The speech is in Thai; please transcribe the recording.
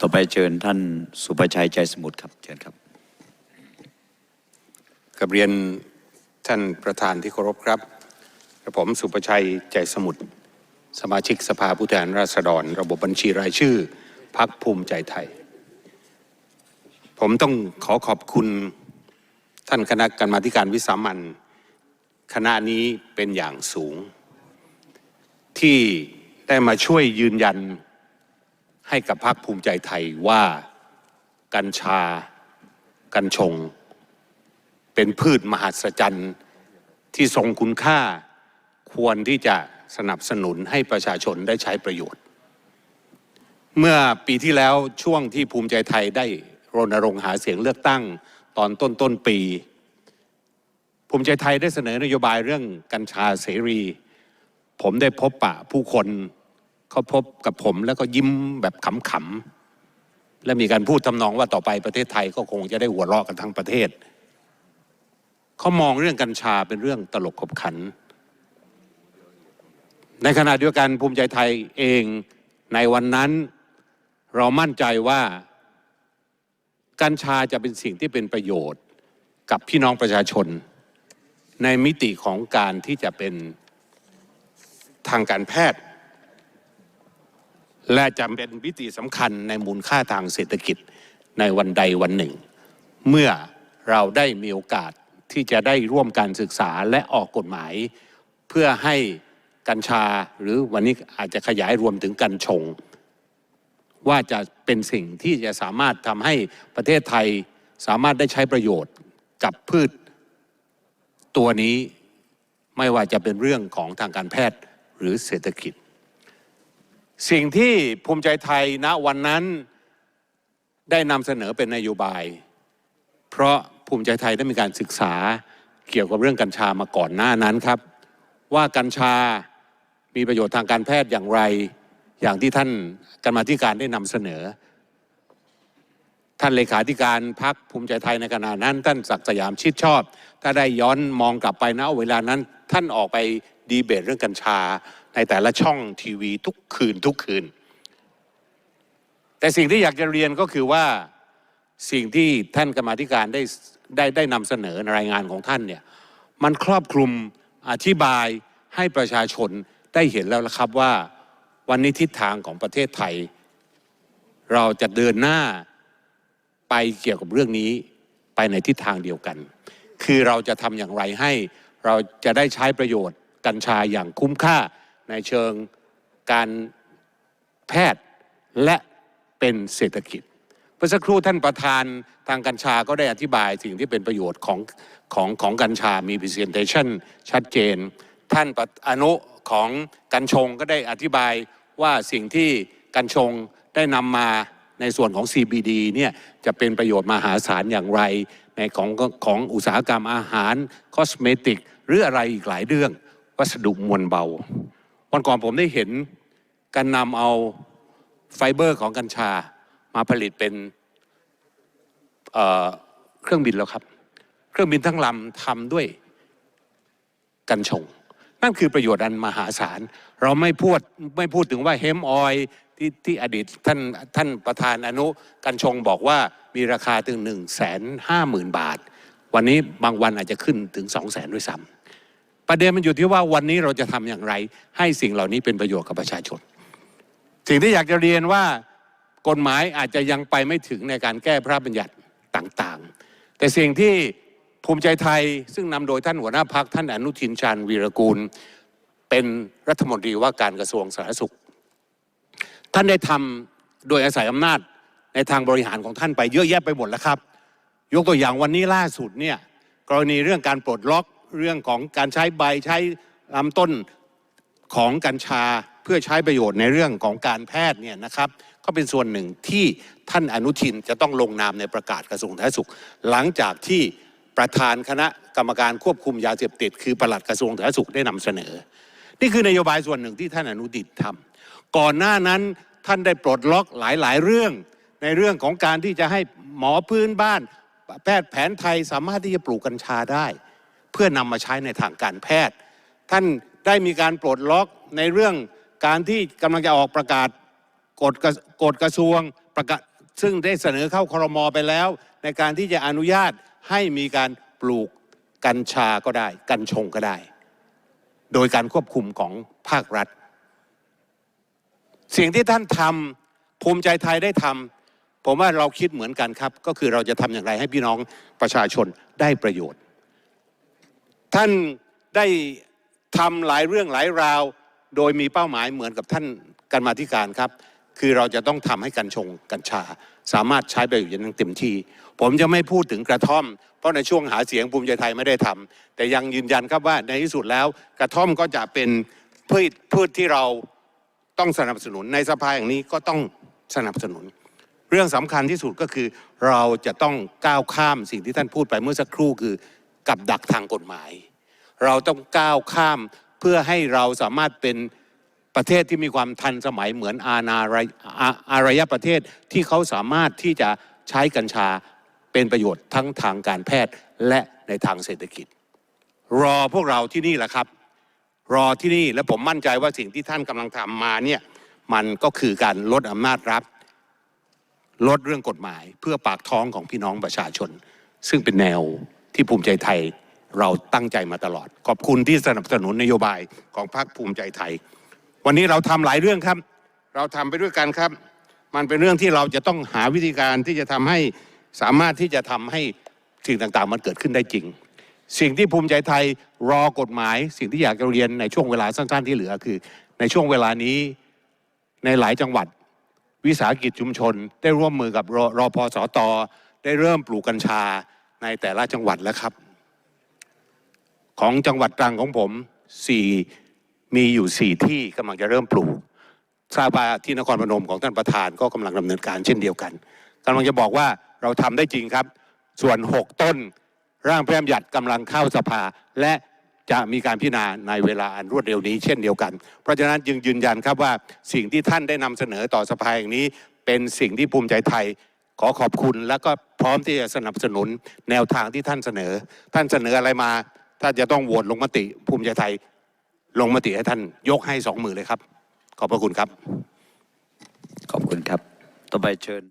ต่อไปเชิญท่านสุประชัยใจสมุทรครับเชิญครับกับเรียนท่านประธานที่เคารพครับกระผมสุประชัยใจสมุทรสมาชิกสภาผู้แทนราษฎร ระบบบัญชีรายชื่อพักภูมิใจไทย ผมต้องขอขอบคุณท่านคณะกรรมาการวิสามันคณะนี้เป็นอย่างสูง ที่ได้มาช่วยยืนยัน ให้กับพรรคภูมิใจไทยว่ากัญชา กัญชง เป็นพืชมหัศจรรย์ที่ทรงคุณค่าควรที่จะสนับสนุนให้ประชาชนได้ใช้ประโยชน์ เมื่อปีที่แล้วช่วงที่ภูมิใจไทยได้รณรงค์หาเสียงเลือกตั้งตอนต้นต้นปี ภูมิใจไทยได้เสนอนโยบายเรื่องกัญชาเสรี ผมได้พบปะผู้คน เขาพบกับผมแล้วก็ยิ้มแบบขำๆและมีการพูดทำนองว่าต่อไปประเทศไทยก็คงจะได้หัวเราะกันทั้งประเทศ เขามองเรื่องกัญชาเป็นเรื่องตลกขบขัน ในขณะเดียวกันภูมิใจไทยเองในวันนั้นเรามั่นใจว่ากัญชาจะเป็นสิ่งที่เป็นประโยชน์กับพี่น้องประชาชน ในมิติของการที่จะเป็นทางการแพทย์ และจะเป็นมิติสำคัญในมูลค่าทางเศรษฐกิจในวันใดวันหนึ่ง เมื่อเราได้มีโอกาสที่จะได้ร่วมการศึกษาและออกกฎหมาย เพื่อให้กัญชาหรือวันนี้อาจจะขยายรวมถึงกัญชง ว่าจะเป็นสิ่งที่จะสามารถทำให้ประเทศไทยสามารถได้ใช้ประโยชน์กับพืช ตัวนี้ไม่ว่าจะเป็นเรื่องของทางการแพทย์หรือเศรษฐกิจ สิ่งที่ภูมิใจไทยณวันนั้นได้นำเสนอเป็นนโยบาย เพราะภูมิใจไทยได้มีการศึกษาเกี่ยวกับเรื่องกัญชามาก่อนหน้านั้นครับ ว่ากัญชามีประโยชน์ทางการแพทย์อย่างไร อย่างที่ท่านกรรมาธิการได้นำเสนอ ท่านเลขาธิการพักภูมิใจไทยในขณะนั้น ท่านศักดิ์สยามชิดชอบ ถ้าได้ย้อนมองกลับไปนะเวลานั้น ท่านออกไปดีเบตเรื่องกัญชา ในแต่ละช่องทีวีทุกคืนทุกคืน แต่สิ่งที่อยากจะเรียนก็คือว่าสิ่งที่ท่านกรรมาธิการได้ได้ได้นำเสนอในรายงานของท่านเนี่ยมันครอบคลุมอธิบายให้ประชาชนได้เห็นแล้วละครับว่าวันนี้ทิศทางของประเทศไทย เราจะเดินหน้าไปเกี่ยวกับเรื่องนี้ไปในทิศทางเดียวกัน คือเราจะทำอย่างไรให้เราจะได้ใช้ประโยชน์กัญชาอย่างคุ้มค่า ในเชิงการแพทย์และเป็นเศรษฐกิจเมื่อสักครู่ท่านประธานทางกัญชาก็ได้อธิบายสิ่งที่เป็นประโยชน์ของของของกัญชามี presentation ชัดเจน ท่านอนุของกัญชงก็ได้อธิบายว่าสิ่งที่กัญชงได้นำมาในส่วนของ CBD เนี่ยจะเป็นประโยชน์มหาศาลอย่างไร ในของของอุตสาหกรรมอาหาร คอสเมติก หรืออะไรอีกหลายเรื่อง วัสดุมวลเบา วันก่อนผมได้เห็นการนำเอาไฟเบอร์ของกัญชามาผลิตเป็นเเครื่องบินแล้วครับ เครื่องบินทั้งลำทำด้วยกัญชง นั่นคือประโยชน์อันมหาศาล เราไม่พูดไม่พูดถึงว่าเฮมออยที่ที่อดีตท่านท่านประธานอนุกัญชงบอกว่ามีราคาถึงหนึ่งแสนห้าหมื่นบาท วันนี้บางวันอาจจะขึ้นถึงสองแสนด้วยซ้ำ ประเด็นมันอยู่ที่ว่าวันนี้เราจะทำอย่างไร ให้สิ่งเหล่านี้เป็นประโยชน์กับประชาชน สิ่งที่อยากจะเรียนว่ากฎหมายอาจจะยังไปไม่ถึงในการแก้พระราชบัญญัติต่างๆ แต่สิ่งที่ภูมิใจไทยซึ่งนำโดยท่านหัวหน้าพักท่านอนุทินชาญวีรกูล เป็นรัฐมนตรีว่าการกระทรวงสาธารณสุข ท่านได้ทำโดยอาศัยอำนาจในทางบริหารของท่านไปเยอะแยะไปหมดแล้วครับ ยกตัวอย่างวันนี้ล่าสุดเนี่ยกรณีเรื่องการปลดล็อก เรื่องของการใช้ใบใช้ลำต้นของกัญชาเพื่อใช้ประโยชน์ในเรื่องของการแพทย์เนี่ยนะครับก็เป็นส่วนหนึ่งที่ท่านอนุทินจะต้องลงนามในประกาศกระทรวงสาธารณสุข หลังจากที่ประธานคณะกรรมการควบคุมยาเสพติด คือปลัดกระทรวงสาธารณสุขได้นำเสนอ นี่คือนโยบายส่วนหนึ่งที่ท่านอนุทินทำก่อนหน้านั้นท่านได้ปลดล็อกหลาย ๆ เรื่อง ในเรื่องของการที่จะให้หมอพื้นบ้าน แพทย์แผนไทยสามารถที่จะปลูกกัญชาได้ พื่อนำมาใช้ในทางการแพทย์ ท่านได้มีการปลดล็อกในเรื่องการที่กำลังจะออกประกาศกฎกระกฎกระทรวงประกาศซึ่งได้เสนอเข้าครมไปแล้ว ในการที่จะอนุญาตให้มีการปลูกกัญชาก็ได้ กัญชงก็ได้ โดยการควบคุมของภาครัฐ สิ่งที่ท่านทำภูมิใจไทยได้ทำผมว่าเราคิดเหมือนกันครับ ก็คือเราจะทำอย่างไรให้พี่น้องประชาชนได้ประโยชน์ ท่านได้ทำหลายเรื่องหลายราว โดยมีเป้าหมายเหมือนกับท่านกันมาธิการครับ คือเราจะต้องทำให้กัญชงกัญชา สามารถใช้ประโยชน์อย่างเต็มที่ ผมจะไม่พูดถึงกระท่อม เพราะในช่วงหาเสียงภูมิใจไทยไม่ได้ทำแต่ยังยืนยันครับว่าในที่สุดแล้วกระท่อมก็จะเป็นพืชพืชที่เราต้องสนับสนุนในสภาอย่างนี้ก็ต้องสนับสนุน เรื่องสำคัญที่สุดก็คือ เราจะต้องก้าวข้ามสิ่งที่ท่านพูดไปเมื่อสักครู่คือกับดักทางกฎหมาย เราต้องก้าวข้ามเพื่อให้เราสามารถเป็นประเทศที่มีความทันสมัยเหมือนอาณาอาอารยประเทศที่เขาสามารถที่จะใช้กัญชาเป็นประโยชน์ทั้งทางการแพทย์และในทางเศรษฐกิจ รอพวกเราที่นี่แหละครับ รอที่นี่และผมมั่นใจว่าสิ่งที่ท่านกำลังทำมาเนี่ยมันก็คือการลดอำนาจรัฐลดเรื่องกฎหมายเพื่อปากท้องของพี่น้องประชาชน ซึ่งเป็นแนวที่ภูมิใจไทย เราตั้งใจมาตลอด ขอบคุณที่สนับสนุนนโยบายของพรรคภูมิใจไทย วันนี้เราทำหลายเรื่องครับ เราทำไปด้วยกันครับ มันเป็นเรื่องที่เราจะต้องหาวิธีการที่จะทำให้สามารถที่จะทำให้สิ่งต่างๆ มันเกิดขึ้นได้จริง สิ่งที่ภูมิใจไทยรอกฎหมาย สิ่งที่อยากจะเรียนในช่วงเวลาสั้นๆที่เหลือคือ ในช่วงเวลานี้ในหลายจังหวัดวิสาหกิจชุมชน ได้ร่วมมือกับรรอพสตได้เริ่มปลูกกัญชาในแต่ละจังหวัดแล้วครับ ของจังหวัดตรังของผมสี่มีอยู่สี่ที่กำลังจะเริ่มปลูกทราบว่าที่นครพนมของท่านประธานก็กำลังดำเนินการเช่นเดียวกันกำลังจะบอกว่าเราทำได้จริงครับ ส่วน 6 ต้น ร่างพระราชบัญญัติกำลังเข้าสภา และจะมีการพิจารณาในเวลาอันรวดเร็วนี้เช่นเดียวกัน เพราะฉะนั้นจึงยืนยันครับว่าสิ่งที่ท่านได้นำเสนอต่อสภาอย่างนี้ เป็นสิ่งที่ภูมิใจไทย ขอขอบคุณ และก็พร้อมที่จะสนับสนุนแนวทางที่ท่านเสนอ ท่านเสนออะไรมา ถ้าจะต้องโหวตลงมติภูมิใจไทยลงมติให้ท่านยกให้สองมือเลยครับ ขอบพระคุณครับ ขอบคุณครับ ต่อไปเชิญ